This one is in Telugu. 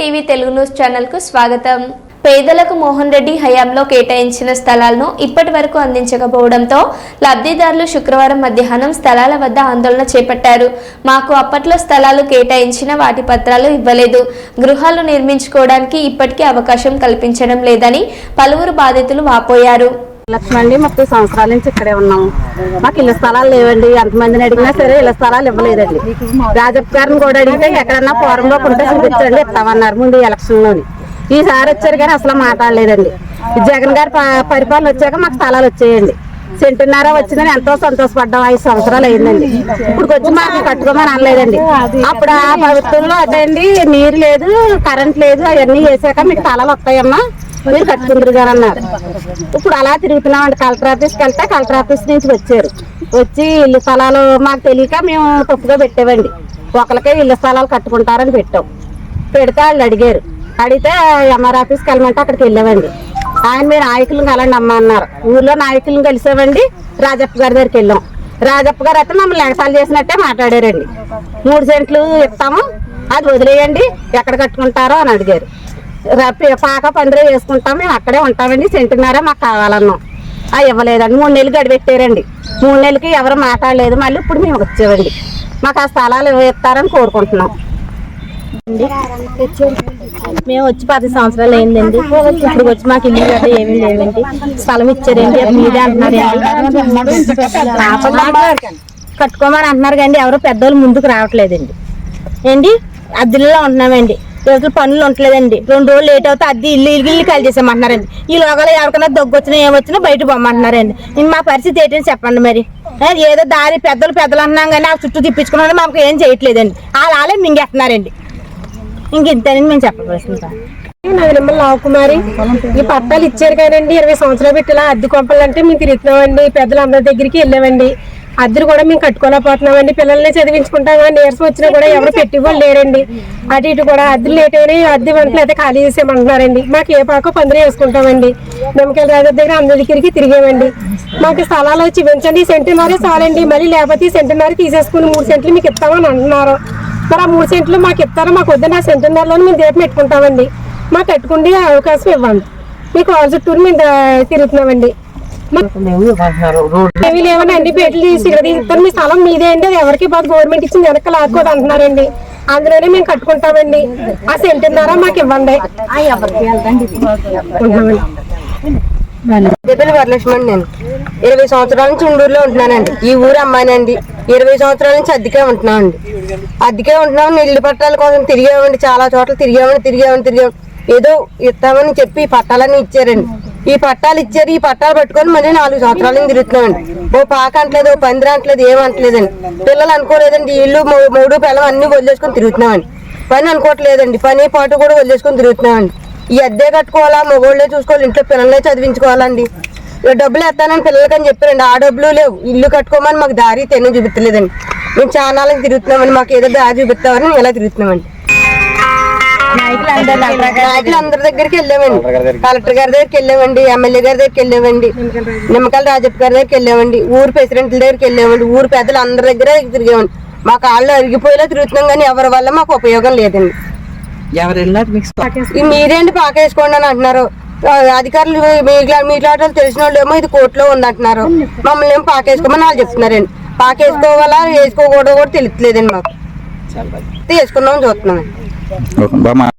టీవీ తెలుగు న్యూస్ ఛానల్కు స్వాగతం. పేదలకు మోహన్ రెడ్డి హయాంలో కేటాయించిన స్థలాలను ఇప్పటి వరకు అందించకపోవడంతో లబ్ధిదారులు శుక్రవారం మధ్యాహ్నం స్థలాల వద్ద ఆందోళన చేపట్టారు. మాకు అప్పట్లో స్థలాలు కేటాయించిన వాటి పత్రాలు ఇవ్వలేదు. గృహాలు నిర్మించుకోవడానికి ఇప్పటికీ అవకాశం కల్పించడం లేదని పలువురు బాధితులు వాపోయారు. లక్ష్మండి ముప్పై సంవత్సరాల నుంచి ఇక్కడే ఉన్నాము. మాకు ఇళ్ళ స్థలాలు లేవండి. ఎంతమందిని అడిగినా సరే ఇళ్ళ స్థలాలు ఇవ్వలేదండి. రాజప్ప గారిని కూడా అడిగితే ఎక్కడన్నా ఫోరంలో కొంటే చూపించండి ఇస్తామన్నారు ముందు ఎలక్షన్లోని. ఈసారి వచ్చారు కానీ అసలు మాట్లాడలేదండి. జగన్ గారి ప- పరిపాలన వచ్చాక మాకు స్థలాలు వచ్చేయండి. సెంటున్నర వచ్చిందని ఎంతో సంతోషపడ్డాం. ఐదు సంవత్సరాలు అయిందండి. ఇప్పుడు వచ్చి మాకు కట్టుకోమని అనలేదండి. అప్పుడు ఆ ప్రభుత్వంలో అదండి నీరు లేదు కరెంట్ లేదు అవన్నీ వేసాక మీకు స్థలాలు వస్తాయమ్మా. మీరు కట్టుకుందరు గారు అన్నారు. ఇప్పుడు అలా తిరుగుతున్నాం అంటే కలెక్టర్ ఆఫీస్కి వెళ్తే కలెక్టర్ ఆఫీస్ నుంచి వచ్చారు. వచ్చి ఇల్లు స్థలాలు మాకు తెలియక మేము తప్పుగా పెట్టామండి. ఒకరికే ఇల్లు స్థలాలు కట్టుకుంటారని పెట్టాం. పెడితే వాళ్ళు అడిగారు. అడిగితే ఎంఆర్ ఆఫీస్కి వెళ్ళమంటే అక్కడికి వెళ్ళామండి. ఆయన మీరు నాయకులను కలండి అమ్మ అన్నారు. ఊర్లో నాయకులను కలిసామండి. రాజప్ప గారి దగ్గరికి వెళ్ళాం. రాజప్ప గారు అయితే మమ్మల్ని ఎగసాలు చేసినట్టే మాట్లాడారండి. మూడు సెంట్లు ఇస్తాము. అది వదిలేయండి. ఎక్కడ కట్టుకుంటారో అని అడిగారు. పాక పందిరే వేసుకుంటాం మేము అక్కడే ఉంటామండి. సెంటున్నారా మాకు కావాలన్నాం. అవి ఇవ్వలేదండి. మూడు నెలలు గడిపెట్టారండి. మూడు నెలలకి ఎవరు మాట్లాడలేదు. మళ్ళీ ఇప్పుడు మేము వచ్చామండి. మాకు ఆ స్థలాలు ఇస్తారని కోరుకుంటున్నాం. మేము వచ్చి పది సంవత్సరాలు అయిందండి. ఇప్పుడు వచ్చి మాకు ఇల్లు గట్రా ఏమీ లేవండి. స్థలం ఇచ్చారండి. అది మీదే అంటున్నారండి కట్టుకోమని అంటున్నారు కానీ ఎవరు పెద్దోళ్ళు ముందుకు రావట్లేదండి. ఏంటి? అద్దెల్లో ఉంటున్నామండి. రోజులు పనులు ఉండలేదండి రెండు రోజులు లేట్ అవుతే అద్దె ఇల్లు ఇల్లు ఇల్లు కాల్ చేసామంటున్నారండి ఈ లోగలు ఎవరికైనా దగ్గు వచ్చినా ఏమొచ్చినా బయట పొమ్మంటున్నారండి. మా పరిస్థితి ఏంటని చెప్పండి మరి. ఏదో దారి పెద్దలు పెద్దలు అన్నాం కానీ ఆ చుట్టూ తిప్పించుకున్నాడు మాకు ఏం చేయట్లేదండి. వాళ్ళు వాళ్ళే మింగేస్తున్నారండి. ఇంక ఇంతేనండి మేము చెప్పవలసింది నా నిమ్మల లావకుమారి ఈ పట్టాలు ఇచ్చారు కానండి ఇరవై సంవత్సరాలు పెట్టి ఇలా అద్దె కొంపలు అంటే మేము తిరుగుతున్నామండి పెద్దలు అందరి దగ్గరికి వెళ్ళామండి. అద్దెలు కూడా మేము కట్టుకోలేకపోతున్నామండి. పిల్లల్ని చదివించుకుంటామా? నీరసం వచ్చినా కూడా ఎవరు పెట్టి లేరండి. అటు ఇటు కూడా అద్దెలు లేట్ అయినాయి అద్దె వంటలు అయితే ఖాళీ చేసేయమంటున్నారండి. మాకు ఏ పాక పందిరి వేసుకుంటామండి. నిమ్మకాయల రాజు దగ్గర అందరికి తిరిగామండి. మాకు స్థలాలు వచ్చి పెంచండి సెంటున్నరే చాలండి. మళ్ళీ లేకపోతే ఈ సెంటున్నర తీసేసుకుని మూడు సెంట్లు మీకు ఇస్తామని అంటున్నారు. మరి ఆ మూడు సెంట్లు మాకు ఇస్తారో? మాకు వద్దని ఆ సెంటున్నరలో మేము దీపం పెట్టుకుంటామండి. మాకు కట్టుకుండే అవకాశం ఇవ్వండి. మీకు వాళ్ళ చుట్టూరు మేము తిరుగుతున్నామండి. ఏమీ లేవని అన్ని పేట్లు తీసి ఇక్కడ తీస్తారు మీ స్థలం మీదే అండి. అది ఎవరికి బాగా గవర్నమెంట్ ఇచ్చింది వెనక లాక్కోదు అంటున్నారండి. అందులోనే మేము కట్టుకుంటామండి. ఆ సెంటున్నారా మాకు ఇవ్వండి. వరలక్ష్మి వరలక్ష్మణ్ నేను. ఇరవై సంవత్సరాల నుంచి ఉండూరులో ఉంటున్నానండి. ఈ ఊరు అమ్మాయినండి ఇరవై సంవత్సరాల నుంచి అద్దెకే ఉంటున్నామండి. అద్దెకే ఉంటున్నాం ఇల్లు పట్టాల కోసం తిరిగామండి. చాలా చోట్ల తిరిగామని తిరిగామని తిరిగాం ఏదో ఇస్తామని చెప్పి పట్టాలని పట్టాలన్నీ ఇచ్చారండి. ఈ పట్టాలు ఇచ్చారు ఈ పట్టాలు పట్టుకొని మళ్ళీ నాలుగు సంవత్సరాల నుంచి తిరుగుతున్నామండి ఓ పాక అంటలేదు ఓ పందిరి అంటలేదు ఏం పిల్లలు అనుకోలేదండి ఇల్లు మూ- మూడు పిల్లలు అన్ని వదిలేసుకొని తిరుగుతున్నామండి. పని అనుకోవట్లేదండి పని పాటు కూడా వదిలేసుకొని తిరుగుతున్నామండి. ఈ అద్దె కట్టుకోవాలా మగోళ్ళే చూసుకోవాలి ఇంట్లో పిల్లలనే చదివించుకోవాలండి. డబ్బులు ఎత్తానని పిల్లలకని చెప్పారండి ఆ డబ్బులు లేవు. ఇల్లు కట్టుకోమని మాకు దారి తెన్ను చూపించలేదండి. మేము చాలా తిరుగుతున్నామండి మాకు ఏదో దారి చూపిస్తామని ఇలా తిరుగుతున్నామండి. నాయకులు అందరి దగ్గరికి వెళ్ళామండి కలెక్టర్ గారి దగ్గరికి వెళ్ళామండి ఎమ్మెల్యే గారి దగ్గరికి వెళ్ళామండి నిమ్మకాయల రాజప్ప గారి దగ్గరికి వెళ్ళామండి ఊరు ప్రెసిడెంట్ల దగ్గరికి వెళ్ళామండి ఊరు పెద్దలు అందరి దగ్గర తిరిగామండి మా కాళ్ళు అరిగిపోయేలా తిరుగుతున్నాం కానీ ఎవరి వల్ల మాకు ఉపయోగం లేదండి. ఈ మీరేంటి పాక వేసుకోండి అని అంటున్నారు. అధికారులు మీ- మీట్లాట వాళ్ళు తెలిసిన వాళ్ళు ఏమో ఇది కోర్టులో ఉంది అంటున్నారు. మమ్మల్ని ఏమో పాక వేసుకోమని వాళ్ళు చెప్తున్నారండి. పాక వేసుకోవాలా వేసుకోకూడదు కూడా తెలియట్లేదండి మాకు. వేసుకుందామని చూస్తున్నాం Bapak.